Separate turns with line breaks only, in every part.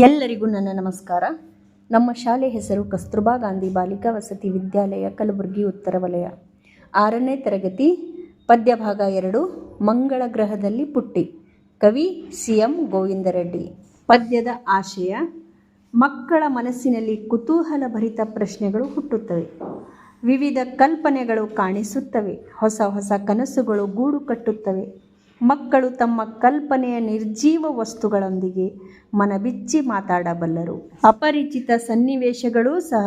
ಎಲ್ಲರಿಗೂ ನನ್ನ ನಮಸ್ಕಾರ. ನಮ್ಮ ಶಾಲೆ ಹೆಸರು ಕಸ್ತೂರ್ಬಾ ಗಾಂಧಿ ಬಾಲಿಕಾ ವಸತಿ ವಿದ್ಯಾಲಯ, ಕಲಬುರಗಿ, ಉತ್ತರ ವಲಯ. ಆರನೇ ತರಗತಿ ಪದ್ಯ ಭಾಗ ಎರಡು, ಮಂಗಳ ಗ್ರಹದಲ್ಲಿ ಪುಟ್ಟಿ. ಕವಿ ಸಿ ಎಂ ಗೋವಿಂದರೆಡ್ಡಿ. ಪದ್ಯದ ಆಶಯ, ಮಕ್ಕಳ ಮನಸ್ಸಿನಲ್ಲಿ ಕುತೂಹಲ ಭರಿತ ಪ್ರಶ್ನೆಗಳು ಹುಟ್ಟುತ್ತವೆ. ವಿವಿಧ ಕಲ್ಪನೆಗಳು ಕಾಣಿಸುತ್ತವೆ. ಹೊಸ ಹೊಸ ಕನಸುಗಳು ಗೂಡು ಕಟ್ಟುತ್ತವೆ. ಮಕ್ಕಳು ತಮ್ಮ ಕಲ್ಪನೆಯ ನಿರ್ಜೀವ ವಸ್ತುಗಳೊಂದಿಗೆ ಮನಬಿಚ್ಚಿ ಮಾತಾಡಬಲ್ಲರು. ಅಪರಿಚಿತ ಸನ್ನಿವೇಶಗಳೂ ಸಹ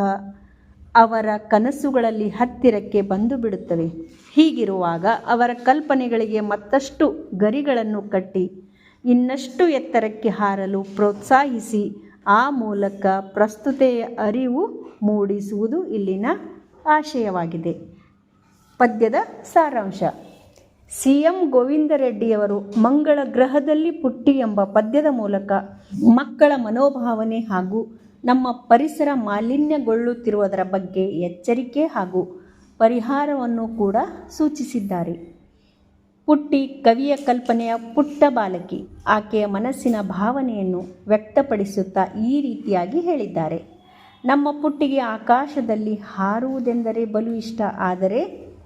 ಅವರ ಕನಸುಗಳಲ್ಲಿ ಹತ್ತಿರಕ್ಕೆ ಬಂದು ಬಿಡುತ್ತವೆ ಹೀಗಿರುವಾಗ ಅವರ ಕಲ್ಪನೆಗಳಿಗೆ ಮತ್ತಷ್ಟು ಗರಿಗಳನ್ನು ಕಟ್ಟಿ ಇನ್ನಷ್ಟು ಎತ್ತರಕ್ಕೆ ಹಾರಲು ಪ್ರೋತ್ಸಾಹಿಸಿ ಆ ಮೂಲಕ ಪ್ರಸ್ತುತೆಯ ಅರಿವು ಮೂಡಿಸುವುದು ಇಲ್ಲಿನ ಆಶಯವಾಗಿದೆ. ಪದ್ಯದ ಸಾರಾಂಶ. ಸಿ ಗೋವಿಂದ ರೆಡ್ಡಿಯವರು ಮಂಗಳ ಗ್ರಹದಲ್ಲಿ ಪುಟ್ಟಿ ಎಂಬ ಪದ್ಯದ ಮೂಲಕ ಮಕ್ಕಳ ಮನೋಭಾವನೆ ಹಾಗೂ ನಮ್ಮ ಪರಿಸರ ಮಾಲಿನ್ಯಗೊಳ್ಳುತ್ತಿರುವುದರ ಬಗ್ಗೆ ಎಚ್ಚರಿಕೆ ಹಾಗೂ ಪರಿಹಾರವನ್ನು ಕೂಡ ಸೂಚಿಸಿದ್ದಾರೆ. ಪುಟ್ಟಿ ಕವಿಯ ಕಲ್ಪನೆಯ ಪುಟ್ಟ ಬಾಲಕಿ. ಆಕೆಯ ಮನಸ್ಸಿನ ಭಾವನೆಯನ್ನು ವ್ಯಕ್ತಪಡಿಸುತ್ತಾ ಈ ರೀತಿಯಾಗಿ ಹೇಳಿದ್ದಾರೆ. ನಮ್ಮ ಪುಟ್ಟಿಗೆ ಆಕಾಶದಲ್ಲಿ ಹಾರುವುದೆಂದರೆ ಬಲು ಇಷ್ಟ, ಆದರೆ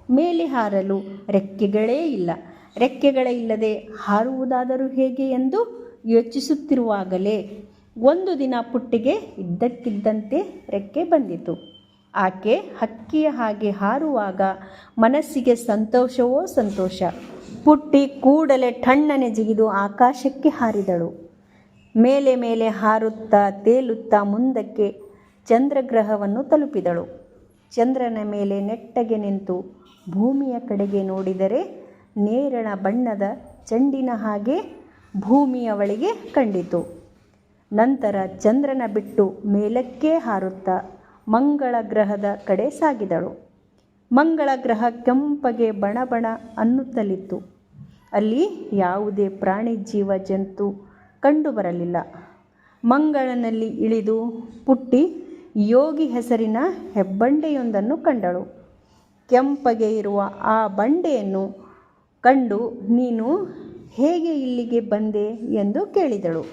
ಮೇಲೆ ಹಾರಲು ರೆಕ್ಕೆಗಳೇ ಇಲ್ಲ. ರೆಕ್ಕೆಗಳೇ ಇಲ್ಲದೆ ಹಾರುವುದಾದರೂ ಹೇಗೆ ಎಂದು ಯೋಚಿಸುತ್ತಿರುವಾಗಲೇ ಒಂದು ದಿನ ಪುಟ್ಟಿಗೆ ಇದ್ದಕ್ಕಿದ್ದಂತೆ ರೆಕ್ಕೆ ಬಂದಿತು. ಆಕೆ ಹಕ್ಕಿಯ ಹಾಗೆ ಹಾರುವಾಗ ಮನಸ್ಸಿಗೆ ಸಂತೋಷವೋ ಸಂತೋಷ? ಪುಟ್ಟಿ ಕೂಡಲೇ ಠಣ್ಣನೆ ಜಿಗಿದು ಆಕಾಶಕ್ಕೆ ಹಾರಿದಳು. ಮೇಲೆ ಮೇಲೆ ಹಾರುತ್ತಾ ತೇಲುತ್ತಾ ಮುಂದಕ್ಕೆ ಚಂದ್ರಗ್ರಹವನ್ನು ತಲುಪಿದಳು. ಚಂದ್ರನ ಮೇಲೆ ನೆಟ್ಟಗೆ ನಿಂತು ಭೂಮಿಯ ಕಡೆಗೆ ನೋಡಿದರೆ ನೇರಳ ಬಣ್ಣದ ಚೆಂಡಿನ ಹಾಗೆ ಭೂಮಿಯ ಒಳಗೆ ಕಂಡಿತು. ನಂತರ ಚಂದ್ರನ ಬಿಟ್ಟು ಮೇಲಕ್ಕೆ ಹಾರುತ್ತಾ ಮಂಗಳ ಗ್ರಹದ ಕಡೆ ಸಾಗಿದಳು. ಮಂಗಳ ಗ್ರಹ ಕೆಂಪಗೆ ಬಣಬಣ ಅನ್ನುತ್ತಲಿತ್ತು. ಅಲ್ಲಿ ಯಾವುದೇ ಪ್ರಾಣಿ ಜೀವ ಜಂತು ಕಂಡುಬರಲಿಲ್ಲ. ಮಂಗಳನಲ್ಲಿ ಇಳಿದು ಪುಟ್ಟಿ ಯೋಗಿ ಹೆಸರಿನ ಹೆಬ್ಬಂಡೆಯೊಂದನ್ನು ಕಂಡಳು. ಕೆಂಪಗೆ ಇರುವ ಆ ಬಂಡೆಯನ್ನು ಕಂಡು ನೀನು ಹೇಗೆ ಇಲ್ಲಿಗೆ ಬಂದೆ ಎಂದು ಕೇಳಿದಳು.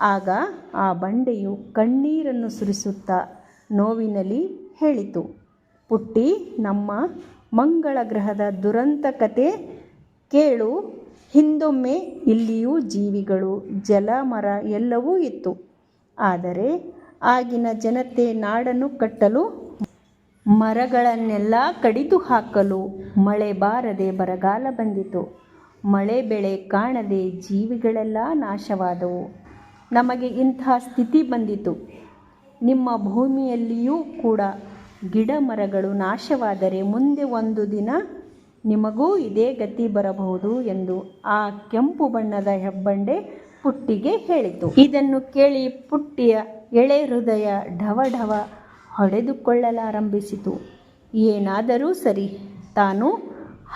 ಆಗ ಆ ಬಂಡೆಯು ಕಣ್ಣೀರನ್ನು ಸುರಿಸುತ್ತಾ ನೋವಿನಲ್ಲಿ ಹೇಳಿತು. ಪುಟ್ಟಿ, ನಮ್ಮ ಮಂಗಳ ಗ್ರಹದ ದುರಂತ ಕತೆ ಕೇಳು. ಹಿಂದೊಮ್ಮೆ ಇಲ್ಲಿಯೂ ಜೀವಿಗಳು, ಜಲ, ಮರ ಎಲ್ಲವೂ ಇತ್ತು. ಆದರೆ ಆಗಿನ ಜನತೆ ನಾಡನ್ನು ಕಟ್ಟಲು ಮರಗಳನ್ನೆಲ್ಲ ಕಡಿದು ಹಾಕಲು ಮಳೆ ಬಾರದೆ ಬರಗಾಲ ಬಂದಿತು. ಮಳೆ ಬೆಳೆ ಕಾಣದೆ ಜೀವಿಗಳೆಲ್ಲ ನಾಶವಾದವು. ನಮಗೆ ಇಂಥ ಸ್ಥಿತಿ ಬಂದಿತು. ನಿಮ್ಮ ಭೂಮಿಯಲ್ಲಿಯೂ ಕೂಡ ಗಿಡ ಮರಗಳು ನಾಶವಾದರೆ ಮುಂದೆ ಒಂದು ದಿನ ನಿಮಗೂ ಇದೇ ಗತಿ ಬರಬಹುದು ಎಂದು ಆ ಕೆಂಪು ಬಣ್ಣದ ಹೆಬ್ಬಂಡೆ ಪುಟ್ಟಿಗೆ ಹೇಳಿತು. ಇದನ್ನು ಕೇಳಿ ಪುಟ್ಟಿಯ ಎಳೆ ಹೃದಯ ಢವ ಢವ ಹೊಡೆದುಕೊಳ್ಳಲಾರಂಭಿಸಿತು. ಏನಾದರೂ ಸರಿ, ತಾನು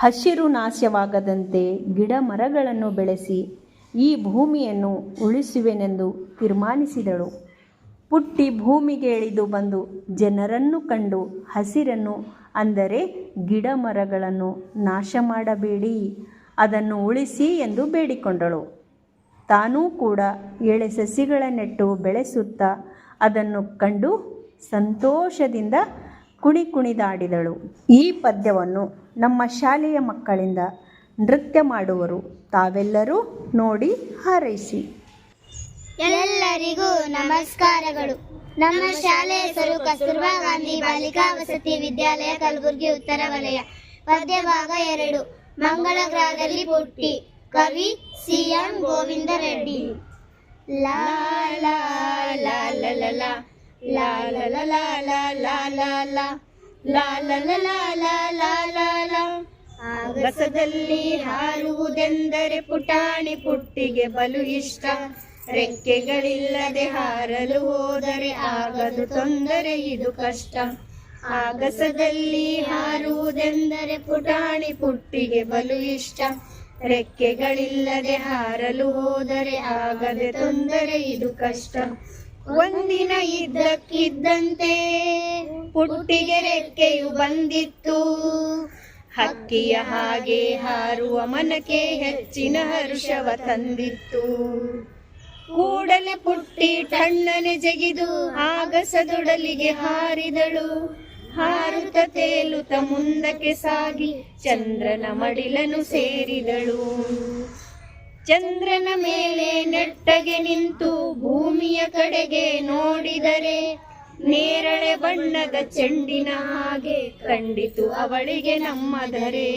ಹಸಿರು ನಾಶವಾಗದಂತೆ ಗಿಡ ಮರಗಳನ್ನು ಬೆಳೆಸಿ ಈ ಭೂಮಿಯನ್ನು ಉಳಿಸುವೆನೆಂದು ತೀರ್ಮಾನಿಸಿದಳು. ಪುಟ್ಟಿ ಭೂಮಿಗೆ ಇಳಿದು ಬಂದು ಜನರನ್ನು ಕಂಡು ಹಸಿರನ್ನು, ಅಂದರೆ ಗಿಡ ಮರಗಳನ್ನು ನಾಶ ಮಾಡಬೇಡಿ ಅದನ್ನು ಉಳಿಸಿ ಎಂದು ಬೇಡಿಕೊಂಡಳು. ತಾನೂ ಕೂಡ ಎಳೆ ಸಸಿಗಳ ನೆಟ್ಟು ಬೆಳೆಸುತ್ತಾ ಅದನ್ನು ಕಂಡು ಸಂತೋಷದಿಂದ ಕುಣಿ ಕುಣಿದಾಡಿದಳು. ಈ ಪದ್ಯವನ್ನು ನಮ್ಮ ಶಾಲೆಯ ಮಕ್ಕಳಿಂದ ನೃತ್ಯ ಮಾಡುವರು. ತಾವೆಲ್ಲರೂ ನೋಡಿ ಹಾರೈಸಿ.
ಎಲ್ಲರಿಗೂ ನಮಸ್ಕಾರಗಳು. ನಮ್ಮ ಶಾಲೆ ಹೆಸರು ಕಸ್ತೂರ್ಬಾ ಗಾಂಧಿ ಬಾಲಿಕಾ ವಸತಿ ವಿದ್ಯಾಲಯ, ಕಲಬುರಗಿ, ಉತ್ತರ ವಲಯ. ಪದ್ಯ ಭಾಗ ಎರಡು. ಮಂಗಳ ಗ್ರಹದಲ್ಲಿ ಪುಟ್ಟಿ. ಕವಿ ಸಿ ಎಂ ಗೋವಿಂದ ರೆಡ್ಡಿ. ಲಾ ಲಾ ಲಾ ಲಾ ಲಾ. La ಆಗಸದಲ್ಲಿ ಹಾರುವುದೆಂದರೆ ಪುಟಾಣಿ ಪುಟ್ಟಿಗೆ ಬಲು ಇಷ್ಟ ರೆಕ್ಕೆಗಳಿಲ್ಲದೆ ಹಾರಲು ಹೋದರೆ ಆಗದು ತೊಂದರೆ ಇದು ಕಷ್ಟ ಆಗಸದಲ್ಲಿ ಹಾರುವುದೆಂದರೆ ಪುಟಾಣಿ ಪುಟ್ಟಿಗೆ ಬಲು ಇಷ್ಟ ರೆಕ್ಕೆಗಳಿಲ್ಲದೆ ಹಾರಲು ಹೋದರೆ ಆಗದೆ ತೊಂದರೆ ಇದು ಕಷ್ಟ ಒಂದಿನ ಇದ್ದಕ್ಕಿದ್ದಂತೆ ಪುಟ್ಟಿಗೆ ರೆಕ್ಕೆಯು ಬಂದಿತ್ತು. ಹಕ್ಕಿಯ ಹಾಗೆ ಹಾರುವ ಮನಕ್ಕೆ ಹೆಚ್ಚಿನ ಹರುಷವ ತಂದಿತ್ತು. ಕೂಡಲೇ ಪುಟ್ಟಿ ಟಣ್ಣನೆ ಜಗಿದು ಆಗಸದೊಡಲಿಗೆ ಹಾರಿದಳು. ಹಾರುತ ತೇಲುತ ಮುಂದಕ್ಕೆ ಸಾಗಿ ಚಂದ್ರನ ಮಡಿಲನು ಸೇರಿದಳು. ಚಂದ್ರನ ಮೇಲೆ ನೆಟ್ಟಗೆ ನಿಂತು ಭೂಮಿಯ ಕಡೆಗೆ ನೋಡಿದರೆ ನೇರಳೆ ಬಣ್ಣದ ಚೆಂಡಿನ ಹಾಗೆ ಕಂಡಿತು ಅವಳಿಗೆ ನಮ್ಮ ಧರೆ.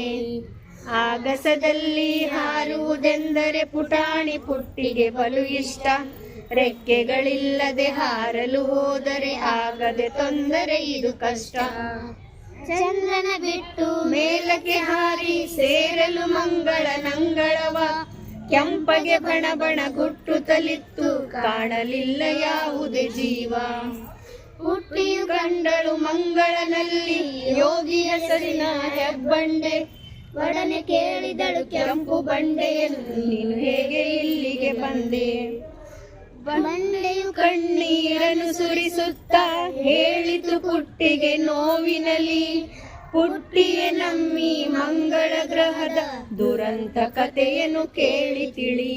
ಆಗಸದಲ್ಲಿ ಹಾರುವುದೆಂದರೆ ಪುಟಾಣಿ ಪುಟ್ಟಿಗೆ ಬಲು ಇಷ್ಟ. ರೆಕ್ಕೆಗಳಿಲ್ಲದೆ ಹಾರಲು ಹೋದರೆ ಆಗದೆ ತೊಂದರೆ ಇದು ಕಷ್ಟ.
ಚಂದ್ರನ ಬಿಟ್ಟು
ಮೇಲಕ್ಕೆ ಹಾರಿ ಸೇರಲು ಮಂಗಳ ನಂಗಳವ. ಕೆಂಪಗೆ ಬಣ ಬಣ ಗುಟ್ಟುತ್ತಲಿತ್ತು ಕಾಣಲಿಲ್ಲ ಯಾವುದೇ ಜೀವ. ಹುಟ್ಟಿಯು ಕಂಡಳು ಮಂಗಳನಲ್ಲಿ, ಯೋಗಿ ಹೆಸರಿನ ಹೆಬ್ಬಂಡೆ.
ಒಡನೆ ಕೇಳಿದಳು
ಕೆಂಪು ಬಂಡೆಯನ್ನು, ನೀನು ಹೇಗೆ ಇಲ್ಲಿಗೆ ಬಂದೆ?
ಬಂಡೆಯು
ಕಣ್ಣೀರನ್ನು ಸುರಿಸುತ್ತಾ, ಹೇಳಿತು ಪುಟ್ಟಿಗೆ ನೋವಿನಲಿ. ಪುಟ್ಟಿಯೇ ನಮ್ಮಿ ಮಂಗಳ ಗ್ರಹದ ದುರಂತ ಕಥೆಯನ್ನು ಕೇಳಿ ತಿಳಿ.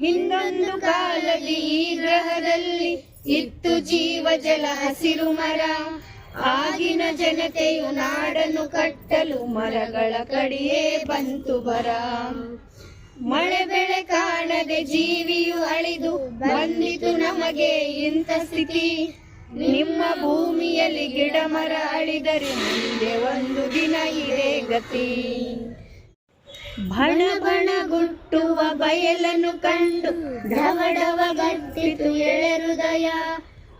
ಹಿಂದೊಂದು ಕಾಲದಿ ಈ ಗ್ರಹದಲ್ಲಿ ಇತ್ತು ಜೀವ ಜಲ ಹಸಿರು ಮರ. ಆಗಿನ ಜನತೆಯು ನಾಡನ್ನು ಕಟ್ಟಲು ಮರಗಳ ಕಡೆಯೇ ಬಂತು ಬರ. ಮಳೆ ಬೆಳೆ ಕಾಣದೆ ಜೀವಿಯು ಅಳಿದು ಬಂದಿತು ನಮಗೆ ಇಂಥ ಸ್ಥಿತಿ. ನಿಮ್ಮ ಭೂಮಿಯಲ್ಲಿ ಗಿಡ ಮರ ಅಳಿದರೆ ಮುಂದೆ ಒಂದು ದಿನ ಇದೇ ಗತಿ. ಬಣ ಬಣ ಗುಟ್ಟುವ ಬಯಲನ್ನು ಕಂಡು ಧವಡವ ಗಟ್ಟಿತು ಹೃದಯ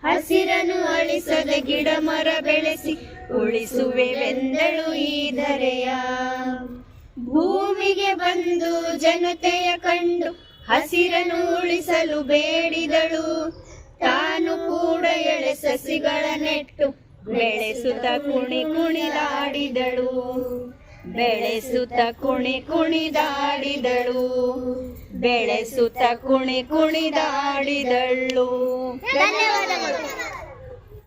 ಹಸಿರನು ಅಳಿಸದ ಗಿಡ ಮರ ಬೆಳೆಸಿ ಉಳಿಸುವೆವೆಂದಳು ಈ ಧರೆಯ. ಭೂಮಿಗೆ ಬಂದು ಜನತೆಯ ಕಂಡು ಹಸಿರನ್ನು ಉಳಿಸಲು ಬೇಡಿದಳು. ತಾನು ಕೂಡ ಎಳೆ ಸಸಿಗಳ ನೆಟ್ಟು, ಬೆಳೆಸುತ್ತ ಕುಣಿ ಕುಣಿದಾಡಿದಳು ಬೆಳೆಸುತ್ತ ಕುಣಿ ಕುಣಿದಾಡಿದಳು ಬೆಳೆಸುತ್ತ ಕುಣಿ ಕುಣಿದಾಡಿದಳು
ಧನ್ಯವಾದಗಳು.